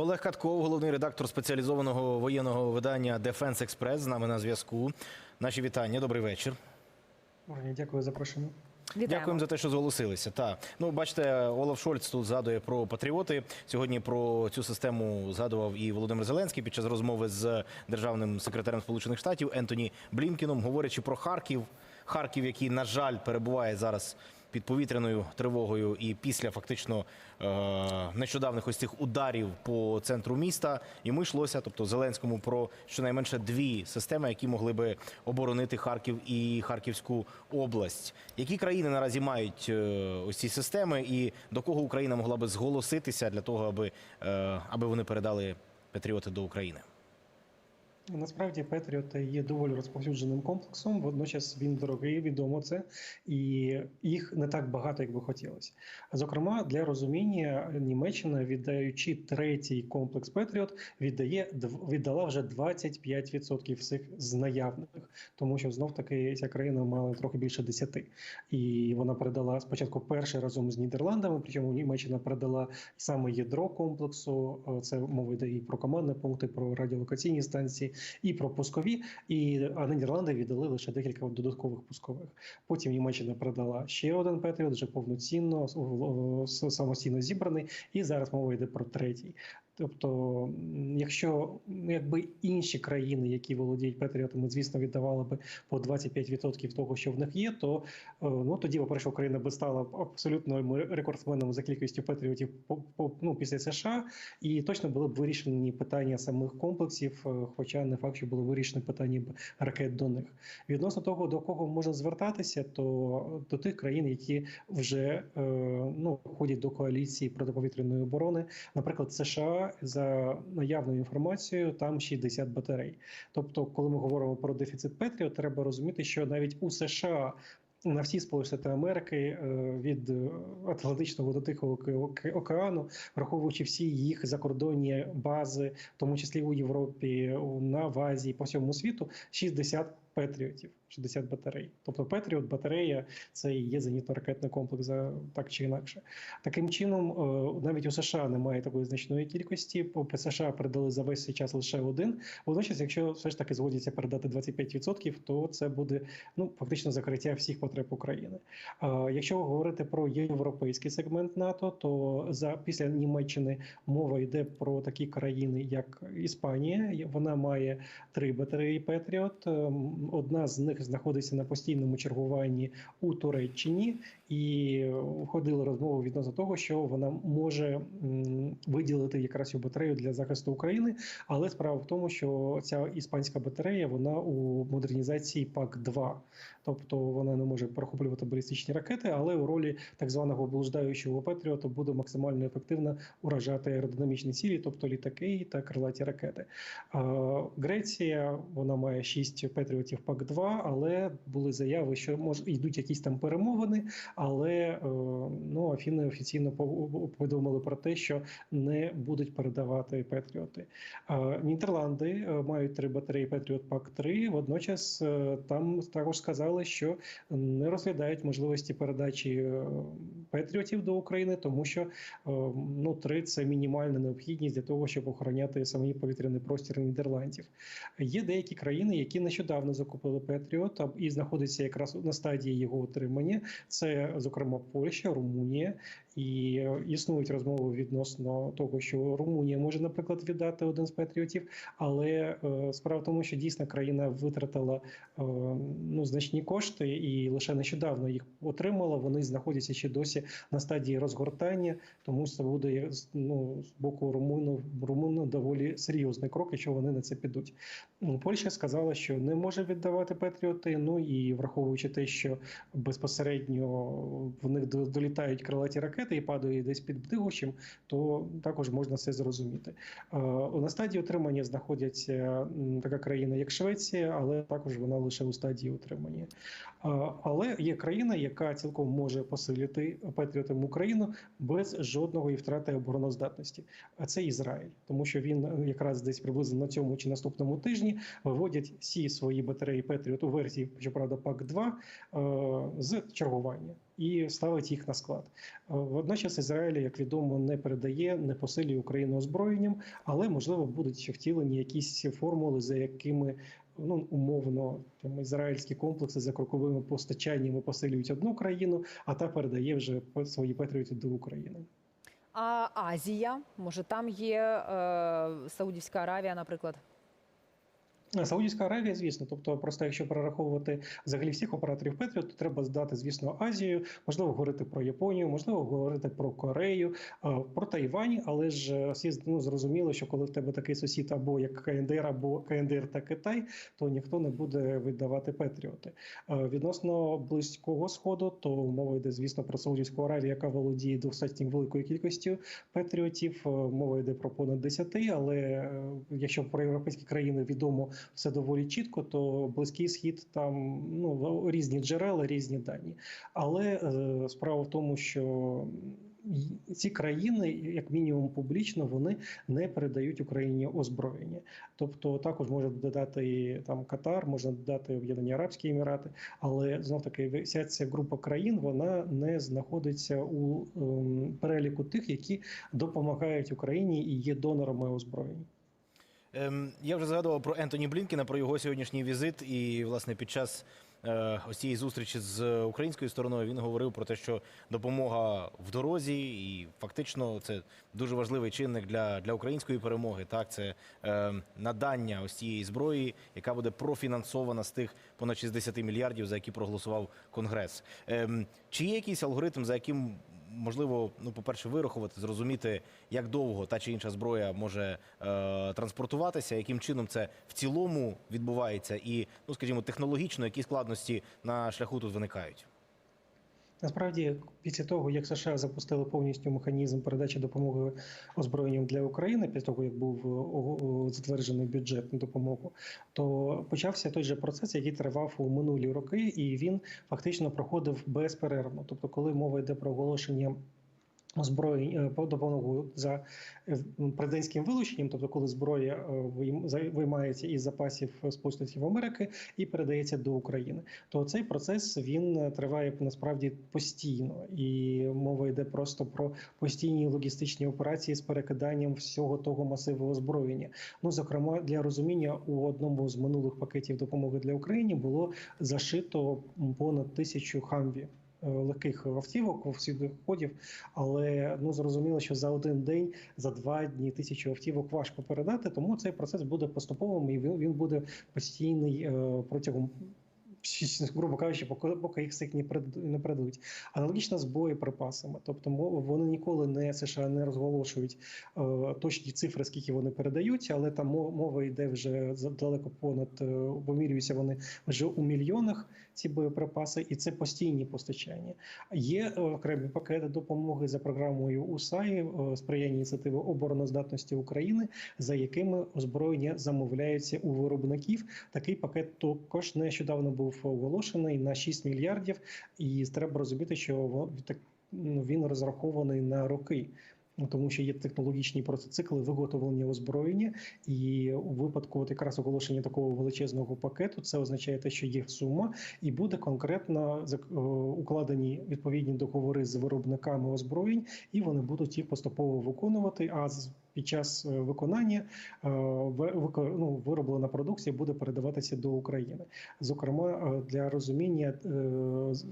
Олег Катков, головний редактор спеціалізованого воєнного видання Defense Express, з нами на зв'язку. Наші вітання. Добрий вечір. Ой, Дякую за запрошення. Вітаємо. Дякуємо за те, що зголосилися. Та ну бачите, Олаф Шольц тут згадує про патріоти. Сьогодні про цю систему згадував і Володимир Зеленський під час розмови з державним секретарем Сполучених Штатів Ентоні Блінкіном, говорячи про Харків. Харків, який на жаль перебуває зараз під повітряною тривогою, і після фактично е- нещодавних ось цих ударів по центру міста йому йшлося, тобто Зеленському, про щонайменше дві системи, які могли би оборонити Харків і Харківську область. Які країни наразі мають е, ось ці системи, і до кого Україна могла би зголоситися для того, аби, е, аби вони передали патріоти до України? Насправді Петріот є доволі розповсюдженим комплексом. Водночас він дорогий, відомо це, і їх не так багато, як би хотілося. Зокрема, для розуміння Німеччина, віддаючи третій комплекс Петріот, віддає віддала вже 25% всіх з наявних, тому що знов таки ця країна мала трохи більше 10. І вона передала спочатку перший разом з Нідерландами. Причому Німеччина передала саме ядро комплексу. Е, Це мова йде і про командні пункти, про радіолокаційні станції, і про пускові. І а Нідерланди віддали лише декілька додаткових пускових. Потім Німеччина передала ще один Петріот, вже повноцінно самостійно зібраний. І зараз мова йде про третій. Тобто, якщо ну, якби інші країни, які володіють Петріотами, звісно, віддавали би по 25% того, що в них є, то е, ну тоді, по-перше, Україна би стала абсолютно рекордсменом за кількістю патріотів по, по ну після США, і точно були б вирішені питання самих комплексів, е, хоча не факт, що було вирішено питання б ракет до них. Відносно того, до кого можна звертатися, то до тих країн, які вже е, ну входять до коаліції протиповітряної оборони, наприклад, США за наявною інформацією, там 60 батарей. Тобто, коли ми говоримо про дефіцит Петріот, треба розуміти, що навіть у США. На всі Сполучені Америки е, від Атлантичного до Тихого оке- оке- океану, враховуючи всі їх закордонні бази, в тому числі у Європі, на Азії, по всьому світу, 60 патріотів, 60 батарей. Тобто Петріот, батарея це і є зенітно-ракетний комплекс, так чи інакше. Таким чином, е, навіть у США немає такої значної кількості. Попри США передали за весь цей час лише один. Водночас, якщо все ж таки згодяться передати 25%, то це буде ну фактично закриття всіх потреб України. Якщо говорити про європейський сегмент НАТО, то за після Німеччини мова йде про такі країни, як Іспанія. Вона має три батареї Петріот. Одна з них знаходиться на постійному чергуванні у Туреччині, і входили розмови відносно того, що вона може виділити якраз цю батарею для захисту України. Але справа в тому, що ця іспанська батарея вона у модернізації пак 2 тобто вона не може прохоплювати балістичні ракети, але у ролі так званого блуждаючого Петріота буде максимально ефективно уражати аеродинамічні цілі, тобто літаки та крилаті ракети. Греція вона має 6 Петріотів пак 2 але були заяви, що може йдуть якісь там перемовини, але е, ну Афіни офіційно повідомили про те, що не будуть передавати Петріоти. Нідерланди е, мають три батареї Петріот Пак 3 Водночас е, там також сказали, що не розглядають можливості передачі Петріотів до України, тому що ну три це мінімальна необхідність для того, щоб охороняти самий повітряний простір Нідерландів. Є деякі країни, які нещодавно закупили Петріот і знаходиться якраз на стадії його отримання. Це зокрема Польща, Румунія, і е, існують розмови відносно того, що Румунія може, наприклад, віддати один з Петріотів, але е, справа в тому, що дійсно країна витратила е, ну значні кошти, і лише нещодавно їх отримала. Вони знаходяться ще досі на стадії розгортання, тому це буде ну, з боку румуну румуну доволі серйозний крок, якщо вони на це підуть. Польща сказала, що не може віддавати Петріоти. Ну і враховуючи те, що безпосередньо в них до- долітають крилаті ракети і падають десь під Бдигощем, то також можна це зрозуміти. Е, На стадії отримання знаходяться така країна, як Швеція, але також вона лише у стадії отримання. Е, Але є країна, яка цілком може посилити патріотам Україну без жодного і втрати обороноздатності. А це Ізраїль, тому що він е, якраз десь приблизно на цьому чи наступному тижні виводять всі свої батареї Петріот у версії, щоправда, ПАК 2 е, з чергування. І ставить їх на склад. Е, Водночас Ізраїль, як відомо, не передає, не посилює Україну озброєнням, але можливо будуть ще втілені якісь формули, за якими ну умовно там ізраїльські комплекси за кроковими постачаннями посилюють одну країну, а та передає вже свої патріоти до України. А Азія, може, там є е, Саудівська Аравія, наприклад. Саудівська Аравія, звісно, тобто, просто якщо перераховувати взагалі всіх операторів Петріот, то треба здати, звісно, Азію, можливо, говорити про Японію, можливо, говорити про Корею, про Тайвань, але ж е, всі ну, зрозуміло, що коли в тебе такий сусід або як КНДР, або КНДР та Китай, то ніхто не буде віддавати Петріоти. Відносно близького сходу, то мова йде, звісно, про Саудівську Аравію, яка володіє достатньо великою кількістю патріотів. Е, Мова йде про понад 10, але е, якщо про європейські країни відомо все доволі чітко, то близький схід там ну різні джерела, різні дані. Але е, справа в тому, що ці країни, як мінімум публічно, вони не передають Україні озброєння. Тобто також можна додати там Катар, можна додати Об'єднані Арабські Емірати, але знов таки вся ця група країн вона не знаходиться у ем, переліку тих, які допомагають Україні і є донорами озброєння. Ем, я вже згадував про Ентоні Блінкена, про його сьогоднішній візит. І, власне, під час е, ось цієї зустрічі з українською стороною він говорив про те, що допомога в дорозі, і фактично це дуже важливий чинник для, для української перемоги. Так, це е, надання ось цієї зброї, яка буде профінансована з тих понад 60 мільярдів, за які проголосував Конгрес. Ем, чи є якийсь алгоритм, за яким можливо, ну, по-перше, вирахувати, зрозуміти, як довго та чи інша зброя може е, транспортуватися, яким чином це в цілому відбувається, і, ну скажімо, технологічно, які складності на шляху тут виникають. Насправді, після того, як США запустили повністю механізм передачі допомоги озброєнням для України, після того як був о, затверджений бюджет на допомогу, то почався той же процес, який тривав у минулі роки, і він фактично проходив безперервно. Тобто, коли мова йде про оголошення. Озброєнь е, по допомогу за е, президентським вилученням, тобто коли зброя е, виймається із запасів Сполучених Америки і передається до України, то цей процес він триває насправді постійно, і мова йде просто про постійні логістичні операції з перекиданням всього того масиву озброєння. Ну зокрема, для розуміння у одному з минулих пакетів допомоги для України було зашито понад тисячу хамві. Е, Легких автівок всіх але ну зрозуміло, що за один день, за два дні тисячу автівок важко передати, тому цей процес буде поступовим і він буде постійний е, протягом грубо кажучи, поки, їх всіх не прид- не передадуть. Аналогічно з боєприпасами. Тобто вони ніколи не США не розголошують е, точні цифри, скільки вони передають, але там мова йде вже далеко понад е, вимірюються вони вже у мільйонах ці боєприпаси, і це постійні постачання. Є е, окремі пакети допомоги за програмою УСАІ е, сприяння ініціативи обороноздатності України, за якими озброєння замовляються у виробників. Такий пакет також нещодавно був оголошений на 6 мільярдів, і треба розуміти, що ну, він розрахований на роки. Ну, Тому що є технологічні процицикли виготовлення озброєння, і у випадку от якраз оголошення такого величезного пакету, це означає те, що є сума, і буде конкретно е, укладені відповідні договори з виробниками озброєнь, і вони будуть їх поступово виконувати. А з під час е, виконання е, ну, вироблена продукція буде передаватися до України. Зокрема, е, для розуміння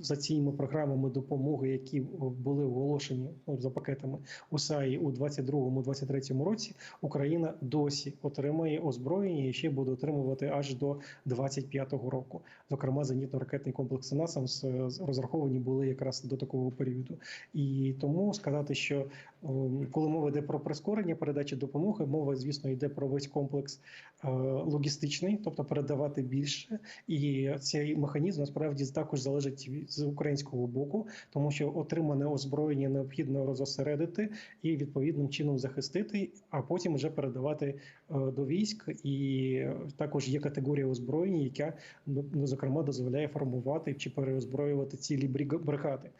за цими програмами допомоги, які були оголошені ну, за пакетами УСАІ у 22-23 році, Україна досі отримає озброєння і ще буде отримувати аж до 25-го року. Зокрема, зенітно-ракетний комплекс НАСАМС е, розраховані були якраз до такого періоду. І тому сказати, що ем, коли мова йде про прискорення передачі допомоги, мова, звісно, йде про весь комплекс е, логістичний, тобто передавати більше. І цей механізм насправді також залежить з українського боку, тому що отримане озброєння необхідно розосередити і відповідним чином захистити, а потім вже передавати е, до військ. І також є категорія озброєння, яка ну, ну, зокрема дозволяє формувати чи переозброювати цілі бригади.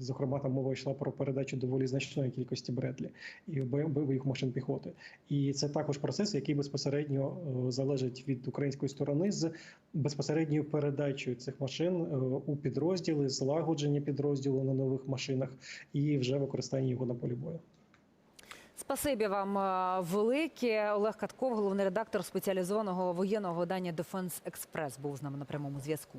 Зокрема, там мова йшла про передачу доволі значної кількості Бредлі і бо- бойових машин піхоти. І це також процес, який безпосередньо е, залежить від української сторони з безпосередньою передачею цих машин е, у підрозділи, злагодження підрозділу на нових машинах і вже використання його на полі бою. Спасибі вам е, велике. Олег Катков, головний редактор спеціалізованого воєнного видання Defense Express, був з нами на прямому зв'язку.